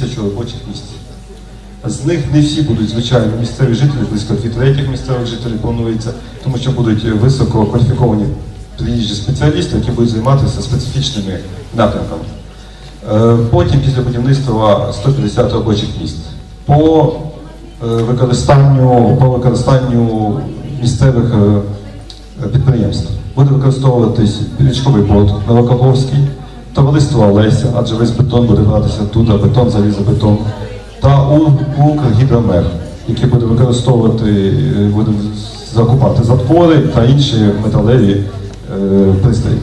тисячу робочих місць. З них не всі будуть, звичайно, місцеві жителі, близько дві третіх місцевих жителів планується, тому що будуть високо кваліфіковані приїжджі спеціалісти, які будуть займатися специфічними напрямками. Е, Потім після будівництва 150 робочих місць. По е, використанню, по використанню місцевих е, підприємств буде використовуватись річковий порт Новокоговський, товариство Олеся, адже весь бетон буде братися туди, бетон, залізобетон, та У- Укргідромер, який буде використовувати, е, буде закупати затвори та інші металеві е, пристрої.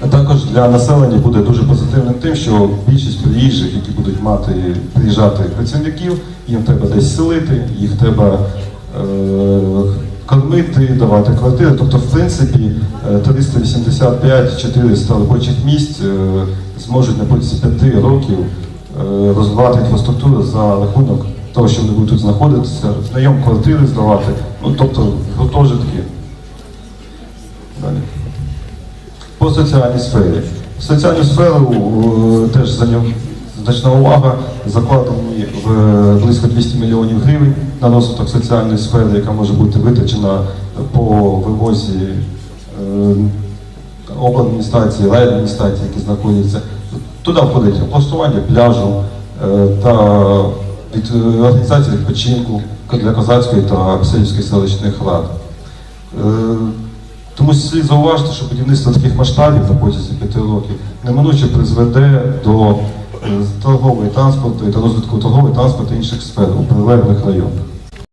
А також для населення буде дуже позитивним тим, що більшість приїжджих, які будуть мати приїжджати працівників, їм треба десь селити, їх треба е, кормити, давати квартири. Тобто, в принципі, е, 385-400 робочих місць е, зможуть на протязі 5 років е, розвивати інфраструктуру за рахунок того, що вони будуть тут знаходитися, знайом квартири здавати, ну тобто гуртожитки. Далі. По соціальній сфері. В соціальну сферу е, теж за значна увага закладені в е, близько 200 мільйонів гривень на розвиток соціальної сфери, яка може бути витрачена по вивозі е, обладміністрації, райадміністрації, які знаходяться. Туди входить облаштування пляжу е, та від е, організації відпочинку для козацької та селівських селищних рад. Тому слід зауважити, що будівництво таких масштабів на протязі п'яти років неминуче призведе до торгової транспорту та розвитку торгової транспорту інших сфер у прилеглих районах.